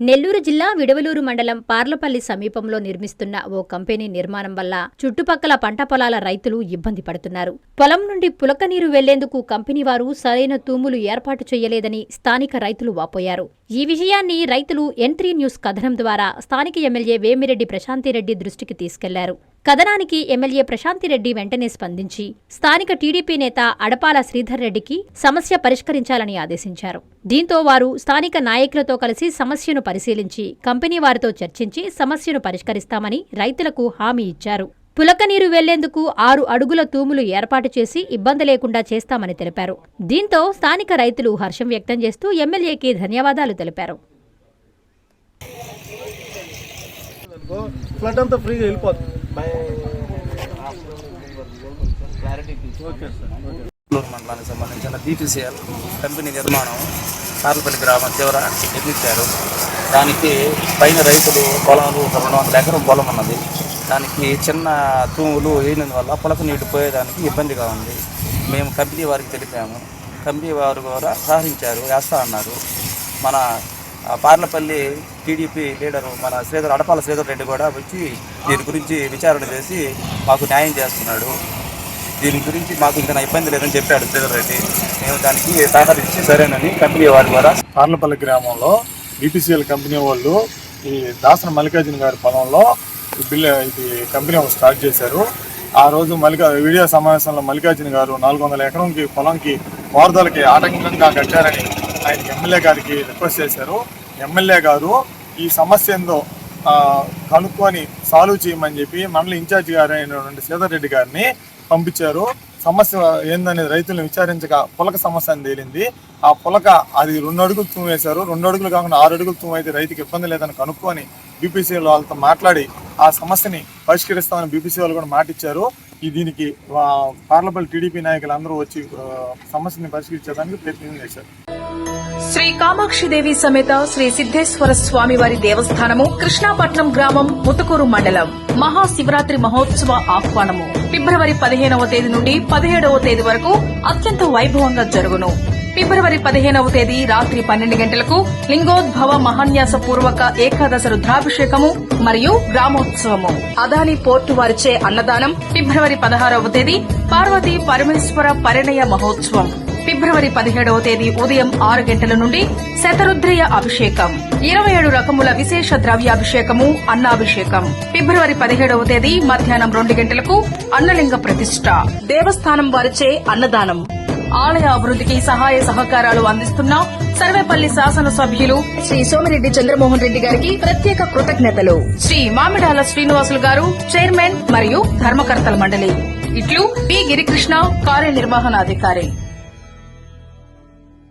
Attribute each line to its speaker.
Speaker 1: నెల్లూరు జిల్లా విడవలూరు మండలం పార్లపల్లి సమీపంలో నిర్మిస్తున్న ఓ కంపెనీ నిర్మాణం వల్ల చుట్టుపక్కల పంట పొలాల రైతులు ఇబ్బంది పడుతున్నారు. పొలం నుండి పులక నీరు వెళ్ళేందుకు కంపెనీ వారు సరైన తూములు ఏర్పాటు చేయలేదని స్థానిక రైతులు వాపోయారు. ఈ విషయాన్ని రైతులు ఎంట్రీ న్యూస్ కథనం ద్వారా స్థానిక ఎమ్మెల్యే వేమిరెడ్డి ప్రశాంతిరెడ్డి దృష్టికి తీసుకెళ్ళారు. కథనానికి ఎమ్మెల్యే ప్రశాంతిరెడ్డి వెంటనే స్పందించి స్థానిక టీడీపీ నేత అడపాల శ్రీధర్ రెడ్డికి సమస్య పరిష్కరించాలని ఆదేశించారు. దీంతో వారు స్థానిక నాయకులతో కలిసి సమస్యను పరిశీలించి కంపెనీ వారితో చర్చించి సమస్యను పరిష్కరిస్తామని రైతులకు హామీ ఇచ్చారు. పులక నీరు వెళ్ళేందుకు ఆరు అడుగుల తూములు ఏర్పాటు చేసి ఇబ్బంది లేకుండా చేస్తామని తెలిపారు. దీంతో స్థానిక రైతులు హర్షం వ్యక్తం చేస్తూ ఎమ్మెల్యేకి ధన్యవాదాలు తెలిపారు.
Speaker 2: అనుకో ఫ్లడ్ అంతా ఫ్రీగా వెళ్ళిపోతుంది. ఓకే సార్ ఓకే
Speaker 3: నెల్లూరు మండలానికి సంబంధించిన బీపీసీఎల్ కంపెనీ నిర్మాణం కార్లపల్లి గ్రామం చివర నిర్మించారు దానికి పైన రైతులు పొలాలు ఒక రెండు వందల ఎకరం పొలం ఉన్నది. దానికి చిన్న తూములు వేయనందువల్ల పొలక నీటి పోయేదానికి ఇబ్బందిగా ఉంది. మేము కంపెనీ వారికి తెలిపాము. కంపెనీ వారు కూడా సహకరించారు వేస్తా అన్నారు. మన పార్లపల్లి టీడీపీ లీడరు మన శ్రీధర్ అడపాల శ్రీధర్ రెడ్డి కూడా వచ్చి దీని గురించి విచారణ చేసి మాకు న్యాయం చేస్తున్నాడు. దీని గురించి మాకు ఇంకా ఇబ్బంది లేదని చెప్పాడు శ్రీధర్ రెడ్డి. మేము దానికి సహకరించి సరేనని కంపెనీ వారి ద్వారా
Speaker 2: పార్లపల్లి గ్రామంలో బీపీసీఎల్ కంపెనీ వాళ్ళు ఈ దాసన మల్లికార్జున గారి పొలంలో బిల్ ఇది కంపెనీ ఒకటి స్టార్ట్ చేశారు. ఆ రోజు మల్లికా వీడియో సమావేశంలో మల్లికార్జున గారు నాలుగు వందల ఎకరంకి పొలంకి వారదలకి ఆటంకంగా కట్టారని ఆయన ఎమ్మెల్యే గారికి రిక్వెస్ట్ చేశారు. ఎమ్మెల్యే గారు ఈ సమస్య ఏందో కనుక్కొని సాల్వ్ చేయమని చెప్పి మండల ఇన్ఛార్జ్ గారు అయినటువంటి సీతారెడ్డి గారిని పంపించారు. సమస్య ఏందనేది రైతులను విచారించగా పులక సమస్య అని తేలింది. ఆ పులక అది రెండు అడుగులు తూము రెండు అడుగులు కాకుండా ఆరు అడుగులు తూము రైతుకి ఇబ్బంది లేదని కనుక్కొని బీపీసీ వాళ్ళతో మాట్లాడి ఆ సమస్యని పరిష్కరిస్తామని బీపీసీ వాళ్ళు కూడా మాట ఇచ్చారు ఈ దీనికి పార్లమెంట్ టీడీపీ నాయకులు అందరూ వచ్చి సమస్యని పరిష్కరించడానికి ప్రయత్నం చేశారు.
Speaker 4: శ్రీ కామాక్షిదేవి సమేత శ్రీ సిద్దేశ్వర స్వామి వారి దేవస్థానము కృష్ణాపట్నం గ్రామం ముతుకూరు మండలం మహాశివరాత్రి మహోత్సవ ఆహ్వానము. ఫిబ్రవరి పదిహేనవ తేదీ నుండి పదిహేడవ తేదీ వరకు అత్యంత వైభవంగా జరుగును. ఫిబ్రవరి పదిహేనవ తేదీ రాత్రి పన్నెండు గంటలకు లింగోద్భవ మహాన్యాస పూర్వక ఏకాదశ రుద్రాభిషేకము మరియు గ్రామోత్సవము. అదాని పోర్టు వారిచే అన్నదానం ఫిబ్రవరి పదహారవ తేదీ పార్వతీ పరమేశ్వర పరిణయ మహోత్సవం. ఫిబ్రవరి పదిహేడవ తేదీ ఉదయం ఆరు గంటల నుండి శతరుద్రయ అభిషేకం. ఇరవై ఏడు రకముల విశేష ద్రవ్యాభిషేకము అన్నాభిషేకం. ఫిబ్రవరి పదిహేడవ తేదీ మధ్యాహ్నం రెండు గంటలకు అన్నలింగ ప్రతిష్ట. దేవస్థానం వారిచే అన్నదానం. ఆలయ అభివృద్ధికి సహాయ సహకారాలు అందిస్తున్న. సర్వేపల్లి శాసనసభ్యులు శ్రీ సోమిరెడ్డి చంద్రమోహన్ రెడ్డి గారికి ప్రత్యేక కృతజ్ఞతలు. శ్రీ మామిడాల శ్రీనివాసులు గారు చైర్మన్ మరియు ధర్మకర్తల మండలి. ఇట్లు పి గిరికృష్ణ కార్యనిర్వహణాధికారి.